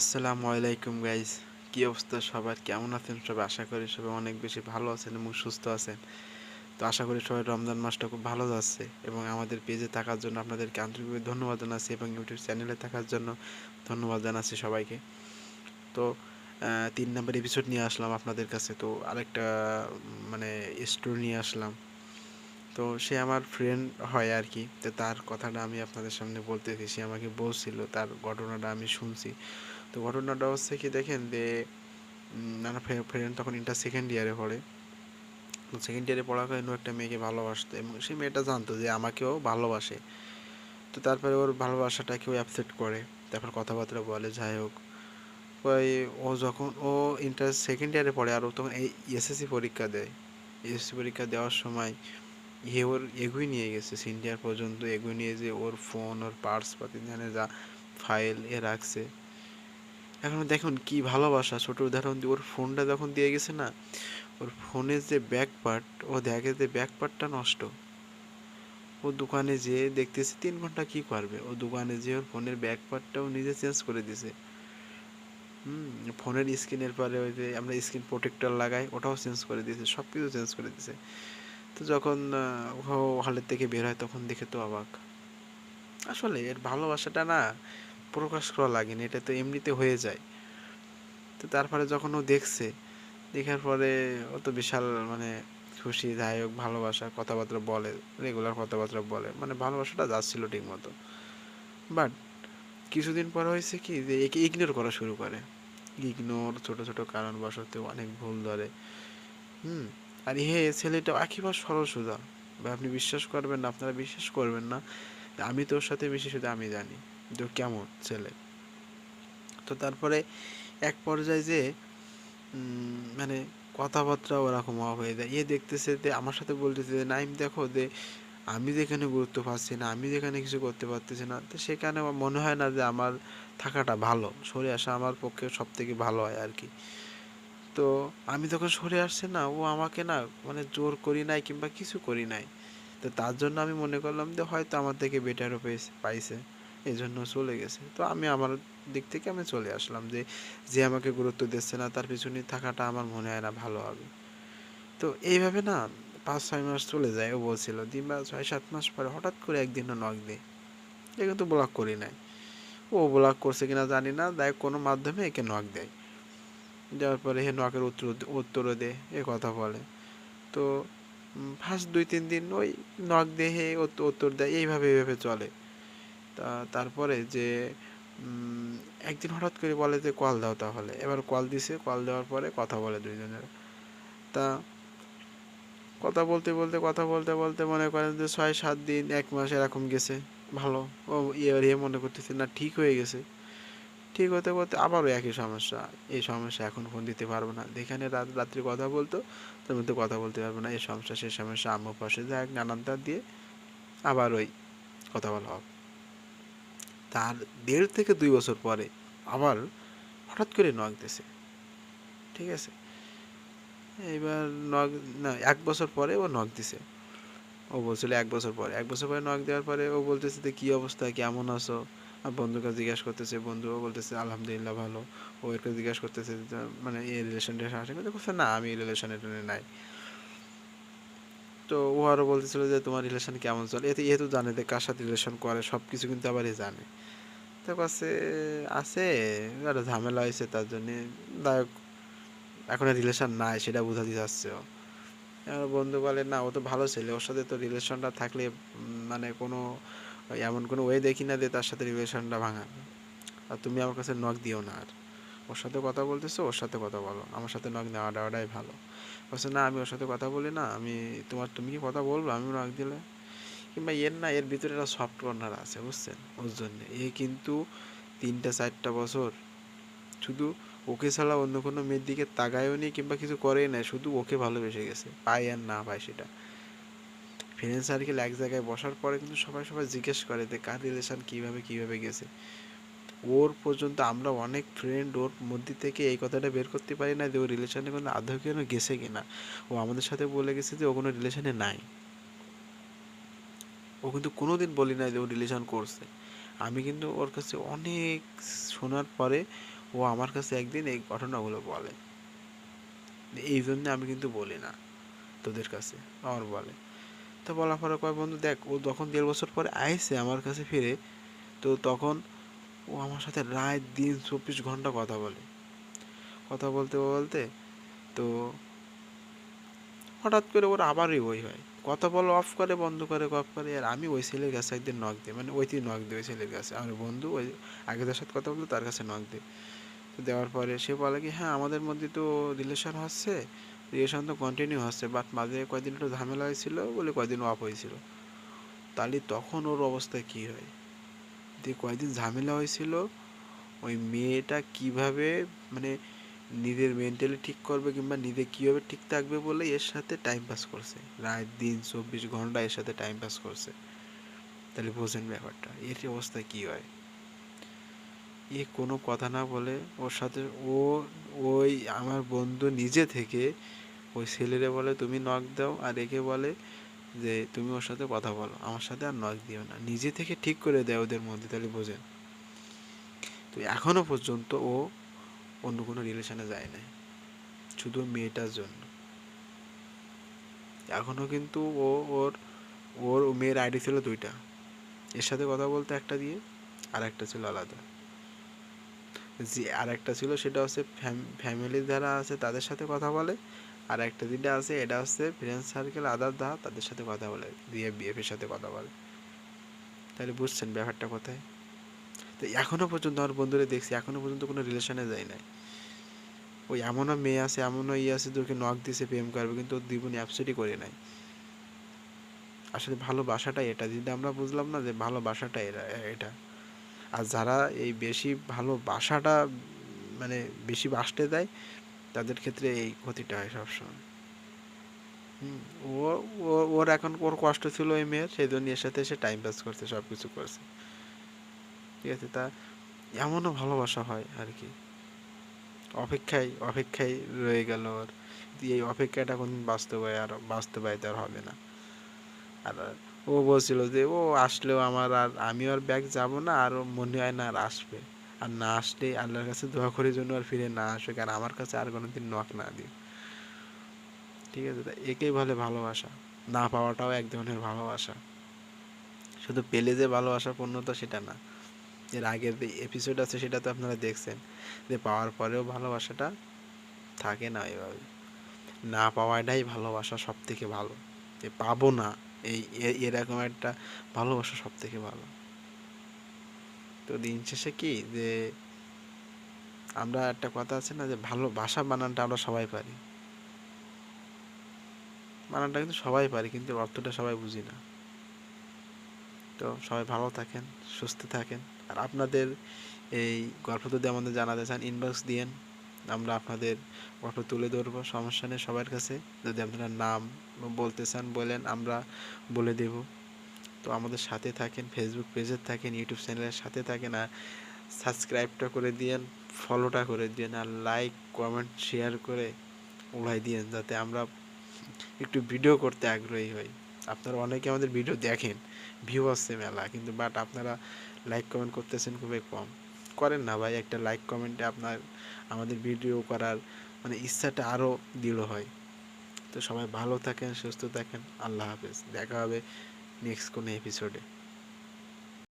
আসসালামু আলাইকুম গাইজ কি অবস্থা সবার? কেমন আছেন সবাই? আশা করি সবাই অনেক বেশি ভালো আছেন এবং সুস্থ আছেন। তো আশা করি সবাই রমজান মাসটা খুব ভালো যাচ্ছে এবং আমাদের পেজে থাকার জন্য আপনাদেরকে আন্তরিকভাবে ধন্যবাদ জানাচ্ছি এবং ইউটিউব চ্যানেলে থাকার জন্য ধন্যবাদ জানাচ্ছি সবাইকে। তো তিন নম্বর এপিসোড নিয়ে আসলাম আপনাদের কাছে। তো আরেকটা মানে স্টোর নিয়ে আসলাম। তো সে আমার ফ্রেন্ড হয় আর কি তো তার কথাটা আমি আপনাদের সামনে বলতেছি। সে আমাকে বলছিল, তার ঘটনাটা আমি শুনছি। তো ঘটনাটা হচ্ছে কি দেখেন যে আমার ফ্রেন্ড তখন ইন্টার সেকেন্ড ইয়ারে পড়ে। সেকেন্ড ইয়ারে পড়াকালীন ও একটা মেয়েকে ভালোবাসতো এবং সেই মেয়েটা জানতো যে আমাকেও ভালোবাসে। তো তারপরে ওর ভালোবাসাটা কেউ অ্যাপসেট করে। তারপর কথাবার্তা বলে, যাই হোক। ও যখন, ও ইন্টার সেকেন্ড ইয়ারে পড়ে আর ও তখন এই এসএসসি পরীক্ষা দেয়। এসএসসি পরীক্ষা দেওয়ার সময় ইয়ে ওর এগুই নিয়ে গেছে। সিনিয়র পর্যন্ত এগুই নিয়ে যে ওর ফোন ওর পার্স পাতি জানে যা ফাইল এ রাখছে। এখন দেখুন কি ভালোবাসা। ছোট উদাহরণ দিয়ে ওর ফোনটা যখন দিয়ে গেছে না, ওর ফোনের যে ব্যাক পার্ট ও দেখে যে ব্যাক পার্টটা নষ্ট। ও দোকানে যেয়ে দেখতেছে তিন ঘণ্টা কি করবে? ও দোকানে যেয়ে ওর ফোনের ব্যাক পার্টটাও নিজে চেঞ্জ করে দিছে। হুম, ফোনের স্ক্রিনের পরে ওই যে আমরা স্ক্রিন প্রোটেক্টর লাগাই, ওটাও চেঞ্জ করে দিয়েছে সব কিছু চেঞ্জ করে দিয়েছে তো যখন হলের থেকে বের হয় তখন দেখে তো অবাক। আসলে এর ভালোবাসাটা না প্রকাশ করা লাগেনি, এটা তো এমনিতে হয়ে যায়। তো তারপরে যখন ও দেখছে, দেখার পরে ও তো বিশাল মানে খুশি, যাই হোক, ভালোবাসা, কথাবার্তা বলে রেগুলার কথাবার্তা বলে মানে ভালোবাসাটা যাচ্ছিল ঠিক মতো বাট কিছুদিন পরে হয়েছে কি, যে একে ইগনোর করা শুরু করে। ইগনোর ছোট ছোট কারণবশত অনেক ভুল ধরে। হুম, আর হে, ছেলেটা একেবারে সরল সোজা। আপনি বিশ্বাস করবেন না, আপনারা বিশ্বাস করবেন না। আমি তোর সাথে বেশি, শুধু আমি জানি। ও কেমন ছেলে। তো তারপরে এক পর্যায়ে যে মানে কথাবার্তা ওরকম অফ হয়ে যায়। এ দেখতেছে যে, আমার সাথে বলতেছে যে, নাইম, দেখো যে, আমি যেখানে গুরুত্ব পাচ্ছি না, আমি যেখানে কিছু করতে পারতেছি না। তো সেখানে মনে হয় না যে, আমার থাকাটা ভালো। সরে আসা আমার পক্ষে সব থেকে ভালো হয় আর কি। তো আমি যখন সরে আসছে না, ও আমাকে না মানে জোর করি নাই কিংবা কিছু করি নাই। তো তার জন্য আমি মনে করলাম যে, হয়তো আমার থেকে বেটারও পেয়েছে, পাইছে। এই জন্য চলে গেছে। তো আমি আমার দিক থেকে আমি চলে আসলাম যে যে আমাকে গুরুত্ব দিচ্ছে না, তার পিছনে থাকাটা আমার মনে হয় না ভালো হবে। তো এইভাবে না পাঁচ, ছয় মাস চলে যায়, ও বলছিল। দিন বা ছয়, সাত মাস পরে হঠাৎ করে একদিন নক দেয়। এ কিন্তু ব্লক করি নাই। ও ব্লক করছে কিনা জানি না দেয় কোনো মাধ্যমে একে নক দেয়। দেওয়ার পরে হে নকের উত্তর, উত্তরও দে এ কথা বলে। তো ফার্স্ট দুই, তিন দিন ওই নক দিয়ে, হে উত্ত- উত্তর দেয়, এইভাবে এইভাবে চলে। তা তারপরে যে একদিন হঠাৎ করে বলে যে, কল দাও তাহলে। এবার কল দিছে, কল দেওয়ার পরে কথা বলে দুইজনের। তা কথা বলতে বলতে, কথা বলতে বলতে মনে করেন যে, ছয়, সাত দিন, এক মাস এরকম গেছে। ভালো। ও এবার এ মনে করতেছে, না, ঠিক হয়ে গেছে। ঠিক হতে করতে আবারও একই সমস্যা। এই সমস্যা এখন ফোন দিতে পারব না। যেখানে রাত, রাত্রি কথা বলতো, তার মধ্যে কথা বলতে পারব না। এই সমস্যা সেই সমস্যা, আম্মু পাশে যায় নানান তার দিয়ে আবার ওই কথা বলা হবে। তার দেড় থেকে দুই বছর পরে আবার হঠাৎ করে নক দিছে ঠিক আছে? এইবার নক না, এক বছর পরে ও নক দিছে ও বলছিল এক বছর পরে। এক বছর পরে নক দেওয়ার পরে ও বলতেছে যে, কী অবস্থা? কেমন আছো? আর বন্ধুকে জিজ্ঞাসা করতেছে বন্ধুও বলতেছে, আলহামদুলিল্লাহ ভালো। ও এরকে জিজ্ঞাসা করতেছে মানে এই রিলেশন টিলেশন আসে না, আমি রিলেশনে টেনে নাই। তো ও আরও বলতেছিল যে তোমার রিলেশন কেমন চলে? এতে এ তো জানে যে কার সাথে রিলেশন করে সব কিছু কিন্তু আবার এ জানে। তো কাছে আছে, একটা ঝামেলা হয়েছে তার জন্যে। দায়ক এখন রিলেশন নাই, সেটা বোঝাতে চাচ্ছে ও। এবার বন্ধু বলে, না, ও তো ভালো ছেলে, ওর সাথে তো রিলেশনটা থাকলে মানে কোনো, এমন কোনো ওয়ে দেখি না যে তার সাথে রিলেশনটা ভাঙা আর তুমি আমার কাছে নখ দিও না আর। ওর সাথে কথা বলতেছো, ওর সাথে কথা বলো। আমার সাথে নখ নেওয়া দেওয়াটাই ভালো। বলছে, না, আমি ওর সাথে কথা বলি না। আমি তোমার, তুমি কি কথা বলব? আমি নখ দিলে। কিংবা এর না, এর ভিতরে একটা সফট কর্নার আছে, বুঝছেন? ওর জন্যে। এ কিন্তু তিনটা, চারটা বছর শুধু ওকে ছাড়া অন্য কোনো মেয়ের দিকে তাকায়ও নি কিংবা কিছু করেই না শুধু ওকে ভালোবেসে গেছে। পায় আর না পায় সেটা। ফ্রেন্ড সার্কেল এক জায়গায় বসার পরে কিন্তু সবাই সবাই জিজ্ঞেস করে যে কার রিলেশন কীভাবে কীভাবে গেছে? ওর পর্যন্ত আমরা অনেক ফ্রেন্ড ওর মধ্যে থেকে এই কথাটা বের করতে পারি না যে ও রিলেশনে কোনো আদৌ কেন গেছে কিনা। ও আমাদের সাথে বলে গেছে যে ও কোনো রিলেশনে নাই। ও কিন্তু কোনোদিন বলি না যে ও রিলেশন করছে। আমি কিন্তু ওর কাছে অনেক শোনার পরে ও আমার কাছে একদিন এই ঘটনাগুলো বলে। এই জন্য আমি কিন্তু বলি না তোদের কাছে আমার বলে। তো বলার পরে কয়, বন্ধু দেখ, ও যখন দেড় বছর পরে আইসে আমার কাছে ফিরে, তো তখন ও আমার সাথে রাত দিন চব্বিশ ঘণ্টা কথা বলে। কথা বলতে বলতে তো হঠাৎ করে ওর আবারই ওই হয়। কথা বলা অফ করে, বন্ধ করে অফ করে, আর আমি ওই ছেলের কাছে একদিন নক দিই। মানে ওই দিন নক দিই ওই ছেলের কাছে। আমার বন্ধু ওই আগে তার সাথে কথা বলতো তার কাছে নক দিই। তো দেওয়ার পরে সে বলে কি হ্যাঁ আমাদের মধ্যে তো রিলেশন হচ্ছে। রিলেশন তো কন্টিনিউ হচ্ছে বাট মাঝে কয়দিন একটু ঝামেলা হয়েছিল বলে কয়দিন অফ হয়েছিল। তাহলে তখন ওর অবস্থা কী হয়? যে কয়েকদিন ঝামেলা হয়েছিল। ওই মেয়েটা কীভাবে মানে নিজের মেন্টালি ঠিক করবে কিংবা নিজে কীভাবে ঠিক থাকবে বলে এর সাথে টাইম পাস করছে। রাত দিন চব্বিশ ঘণ্টা এর সাথে টাইম পাস করছে। তাহলে বোঝেন ব্যাপারটা, এর অবস্থা কী হয়? এ কোনো কথা না বলে ওর সাথে ও, ওই আমার বন্ধু নিজে থেকে ওই ছেলেরে বলে, তুমি নক দাও। আর একে বলে যে তুমি ওর সাথে কথা বলো, আমার সাথে আর নক দিও না। নিজে থেকে ঠিক করে দেয় ওদের মধ্যে, তাহলে বোঝেন তো এখনও পর্যন্ত ও অন্য কোনো রিলেশনে যায় না শুধু মেয়েটার জন্য। এখনও কিন্তু ও ওর ওর মেয়ের আইডি ছিল দুইটা। এর সাথে কথা বলতে একটা দিয়ে, আর একটা ছিল আলাদা। যে আর একটা ছিল, সেটা হচ্ছে ফ্যামিলি যারা আছে, তাদের সাথে কথা বলে আর একটা যেটা আছে, এটা হচ্ছে ফ্রেন্ড সার্কেল আদার দা, তাদের সাথে কথা বলে, দিয়ে বিএফের সাথে কথা বলে। তাহলে বুঝছেন ব্যাপারটা কোথায়? তো এখনও পর্যন্ত আমার বন্ধুরা দেখছি এখনও পর্যন্ত কোনো রিলেশনে যায় নাই। ওই এমনও মেয়ে আছে, এমনও ইয়ে আছে তোকে নখ দিছে, প্রেম করবে, কিন্তু ওর জীবনে অ্যাপসেটই করে নাই। আসলে ভালোবাসাটাই এটা যদি আমরা বুঝলাম না যে ভালোবাসাটা এরা, এটা। আর যারা এই বেশি ভালোবাসাটা মানে বেশি বাসতে দেয় তাদের ক্ষেত্রে এই ক্ষতিটা হয় সবসময়। ও ওর এখন ওর কষ্ট ছিল ওই মেয়ের, সেই জন্য এর সাথে এসে টাইম পাস করছে সব কিছু করছে। ঠিক আছে, তা এমনও ভালোবাসা হয় আর কি। অপেক্ষায় অপেক্ষায় রয়ে গেল ওর। এই অপেক্ষাটা কোনদিন বাস্তবায় আর, বাস্তবায়িত আর হবে না। আর ও বলছিল যে, ও আসলেও আমার আর, আমি আর ব্যাগ যাব না আর মনে হয় না আর আসবে। আর না আসলে আল্লাহর কাছে দোয়া করার জন্য আর ফিরে না আসবে কারণ আমার কাছে আর কোনো দিন নখ না দিও। ঠিক আছে একেই বলে ভালোবাসা। না পাওয়াটাও এক ধরনের ভালোবাসা। শুধু পেলে যে ভালোবাসা পূর্ণতা সেটা না। এর আগের যে এপিসোড আছে সেটা তো আপনারা দেখছেন যে পাওয়ার পরেও ভালোবাসাটা থাকে না এভাবে। না পাওয়াটাই ভালোবাসা সব থেকে ভালো। যে পাবো না, এই এরকম একটা ভালোবাসা সব থেকে ভালো। তো দিন শেষে কি যে আমরা একটা কথা আছে না যে ভালোবাসা বানানটা আমরা সবাই পারি। বানানটা কিন্তু সবাই পারি, কিন্তু অর্থটা সবাই বুঝি না। তো সবাই ভালো থাকেন, সুস্থ থাকেন। আর আপনাদের এই গল্প যদি আমাদের জানাতে চান ইনবক্স দিয়েন। আমরা আপনাদের গল্প তুলে ধরবো, সমস্যা নেই সবার কাছে। যদি আপনারা নাম বলতে চান, বলেন, আমরা বলে দেব। তো আমাদের সাথে থাকেন ফেসবুক পেজে থাকেন ইউটিউব চ্যানেলের সাথে থাকেন আর সাবস্ক্রাইবটা করে দিয়েন ফলোটা করে দিয়েন আর লাইক কমেন্ট শেয়ার করে উড়াই দিয়েন যাতে আমরা একটু ভিডিও করতে আগ্রহী হই। আপনারা অনেকে আমাদের ভিডিও দেখেন ভিউ আসছে মেলা, কিন্তু বাট আপনারা লাইক কমেন্ট করতেছেন খুবই কম। করেন না ভাই, একটা লাইক কমেন্টে আপনার, আমাদের ভিডিও করার মানে ইচ্ছাটা আরও দৃঢ় হয়। তো সবাই ভালো থাকেন, সুস্থ থাকেন, আল্লাহ হাফেজ। দেখা হবে নেক্সট কোনো এপিসোডে